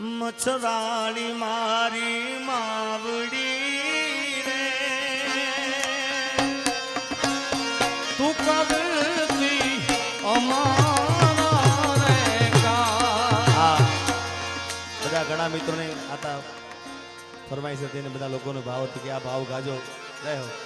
મચ્છરાળી મારી માવડી રે. તું કરતી બધા ઘણા મિત્રોને આતા ફરમાઈ શકીને બધા લોકોનો ભાવ હતો કે આ ભાવ ગાજો. રહ્યો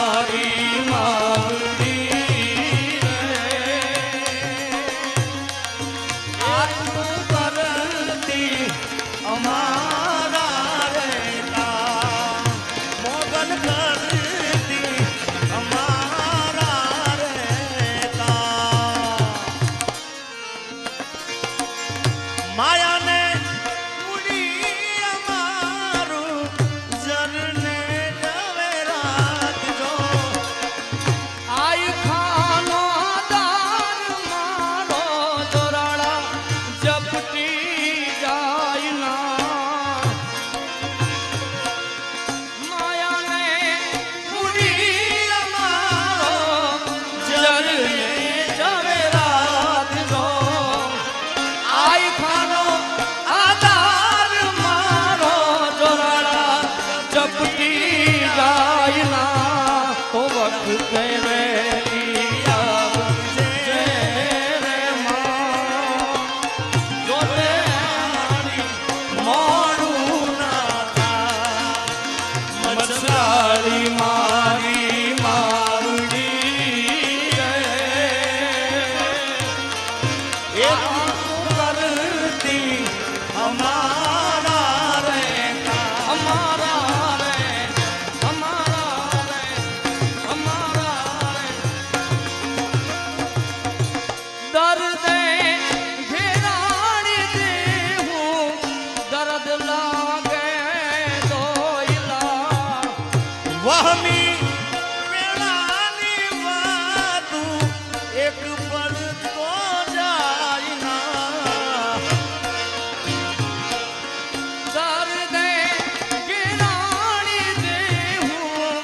મારી મા વહમી વેળાની વાતું એક પળ તો જાય ના. દર્દે ગિરાણી દેહું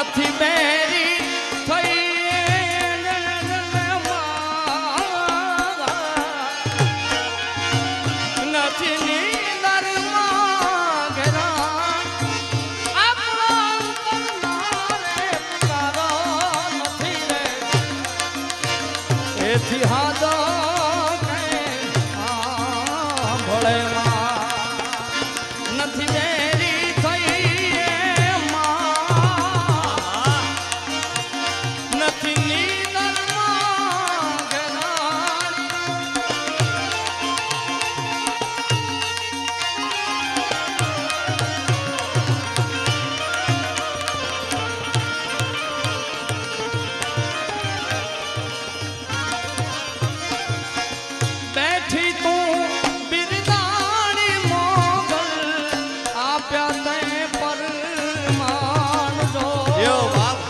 Team બેઠી તું બિરદાણી મોગલ આપ્યા તે પર માનજો યો બાપ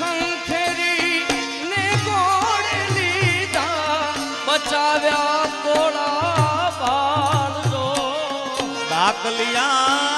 ખંખેરી ને ગોળ લીધા બચાવ્યા કોળા બાળજો દાખલિયા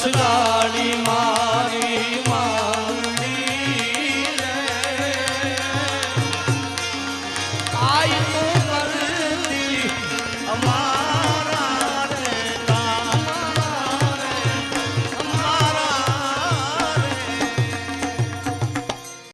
વસરાળી માં